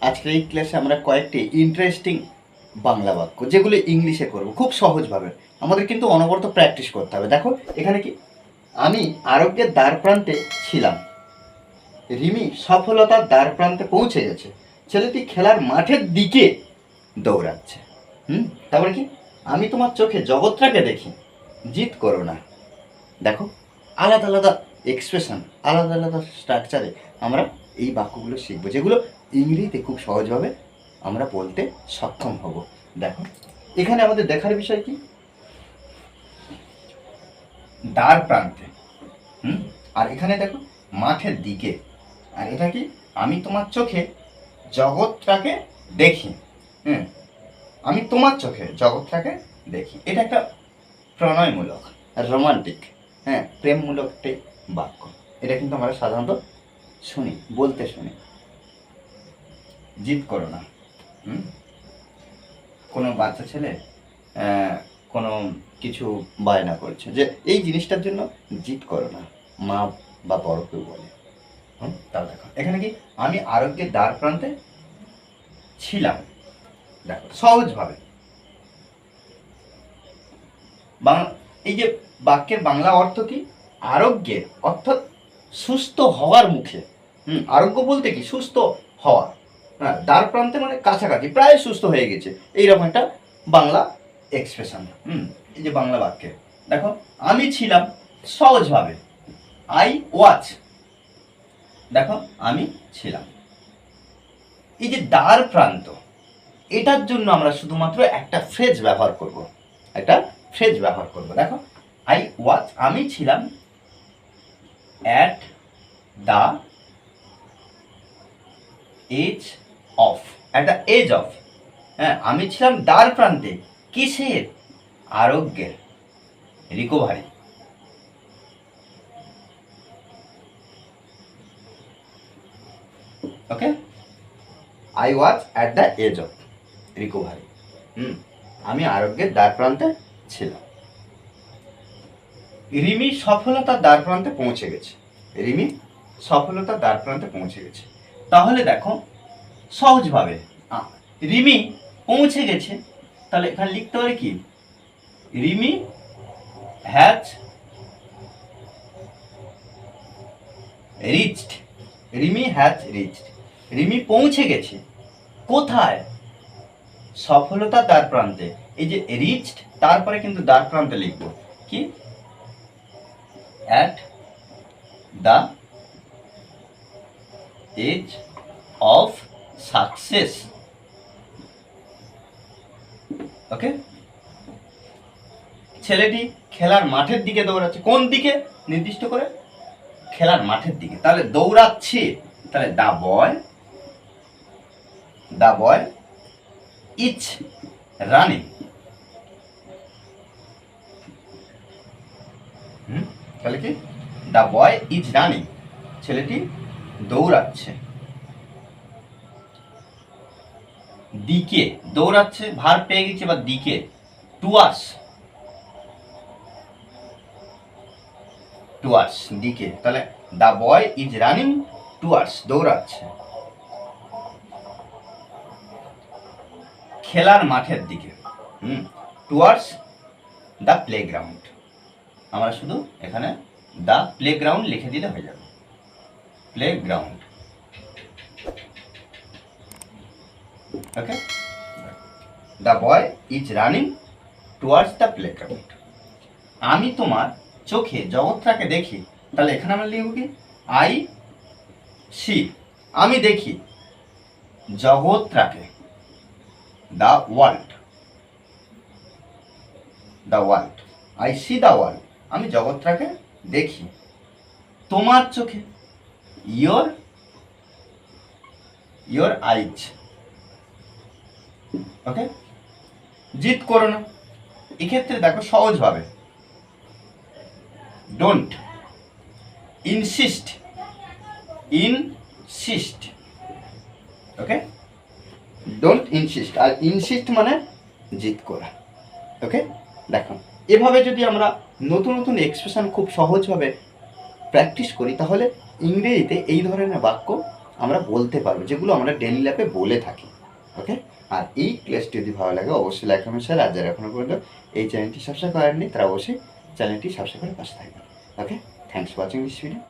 আজকের এই ক্লাসে আমরা কয়েকটি ইন্টারেস্টিং বাংলা বাক্য, যেগুলো ইংলিশে করব, খুব সহজভাবে। আমাদের কিন্তু অনবরত প্র্যাকটিস করতে হবে। দেখো, এখানে কি? আমি আরোগ্যের দ্বার প্রান্তে ছিলাম। রিমি সফলতার দ্বার প্রান্তে পৌঁছে গেছে। ছেলেটি খেলার মাঠের দিকে দৌড়াচ্ছে। হুম? তারপরে কি? আমি তোমার চোখে জগৎটাকে দেখি। জিত করো না। দেখো, আলাদা আলাদা এক্সপ্রেশন আলাদা আলাদা স্ট্রাকচারে আমরা এই বাক্যগুলো শিখব, যেগুলো ইংরেজিতে খুব সহজভাবে আমরা বলতে সক্ষম হব। দেখো, এখানে আমাদের দেখার বিষয় কি? দ্বার প্রান্তে, হুম? আর এখানে দেখো, মাঠের দিকে। আর এটা কি? আমি তোমার চোখে জগৎটাকে দেখি, হুম? আমি তোমার চোখে জগৎটাকে দেখি। এটা একটা প্রণয়মূলক রোমান্টিক হ্যাঁ প্রেমমূলক একটি বাক্য। এটা কিন্তু আমরা সাধারণত শুনি, বলতে শুনি। জিদ করো না, হুম? কোনো বাচ্চা ছেলে কোনো কিছু বায়না করছে যে এই জিনিসটার জন্য জিদ করো না, মা বা বড় কেউ বলে। হুম দেখো। এখানে কি আমি আরোগ্যের দ্বার প্রান্তে ছিলাম। দেখো, সহজভাবে। বাংলা এই যে বাক্যের বাংলা অর্থ কি? আরোগ্যের, অর্থাৎ সুস্থ হওয়ার মুখে। হুম, আরোগ্য বলতে কি? সুস্থ হওয়া। হ্যাঁ দ্বার প্রান্তে মানে কাছাকাছি, প্রায় সুস্থ হয়ে গেছে। এইরকম একটা বাংলা এক্সপ্রেশন হুম, এই যে বাংলা বাক্যে। দেখো, আমি ছিলাম সহজভাবে। আই ওয়াচ দেখো, আমি ছিলাম। এই যে দ্বার প্রান্ত, এটার জন্য আমরা শুধুমাত্র একটা ফ্রেজ ব্যবহার করব। একটা ফ্রেজ ব্যবহার করব। দেখো আই ওয়াচ আমি ছিলাম at the edge of at the edge of হ্যাঁ আমি ছিলাম দ্বার প্রান্তে, কিসের? আরোগ্যের recovery okay I was at the edge of recovery hmm, আমি আরোগ্যের দ্বার প্রান্তে ছিলাম। রিমি সফলতার দ্বার প্রান্তে পৌঁছে গেছে। রিমি সফলতার দ্বার প্রান্তে পৌঁছে গেছে। তাহলে দেখো, সহজভাবে রিমি পৌঁছে গেছে। তাহলে এখানে লিখতে পারি কি? Rimi has reached Rimi has reached Rimi পৌঁছে গেছে। কোথায়? সফলতা দ্বার প্রান্তে। এই যে রিচড তারপরে কিন্তু দ্বার প্রান্তে লিখব। কি? At the edge of success okay ছেলেটি খেলার মাঠের দিকে দৌড়াচ্ছে। কোন দিকে? নির্দিষ্ট করে খেলার মাঠের দিকে। তাহলে দৌড়াচ্ছে। তাহলে the boy the boy each running তাহলে কি? দা বয় ইজ রানিং ছেলেটি দৌড়াচ্ছে। দিকে দৌড়াচ্ছে, ভার পেয়ে গেছে বা দিকে। টুয়ার্স টুয়ার্স দিকে। তাহলে the boy is running towards দৌড়াচ্ছে। খেলার মাঠের দিকে। হুম টুয়ার্স দ্য প্লেগ্রাউন্ড আমরা শুধু এখানে দ্য প্লেগ্রাউন্ড লিখে দিলে হয়ে যাবে। Playground okay the boy is running towards the playground আমি তোমার চোখে জগৎটাকে দেখি, তাহলে এখানে আমরা লিখব কি? আই সি আমি দেখি জগৎটাকে। The world the world I see the world আমি জগৎটাকে দেখি। তোমার চোখে ইয়োর ইয়োর আইজ ওকে জিত করো না। এক্ষেত্রে দেখো সহজভাবে don't insist insist okay don't insist R insist মানে জিত করা। ওকে দেখো। এভাবে যদি আমরা নতুন নতুন এক্সপ্রেশন খুব সহজভাবে প্র্যাকটিস করি, তাহলে ইংরেজিতে এই ধরনের বাক্য আমরা বলতে পারব, যেগুলো আমরা ডেলি ল্যাপে বলে থাকি ওকে আর এই ক্লাসটি যদি ভালো লাগে, অবশ্যই লাইক কমেন্ট শেয়ার আর যারা এখনও পর্যন্ত এই চ্যানেলটি সাবস্ক্রাইব করেননি, তারা অবশ্যই চ্যানেলটি সাবস্ক্রাইব করে পাশে থাকবে okay thanks for watching this video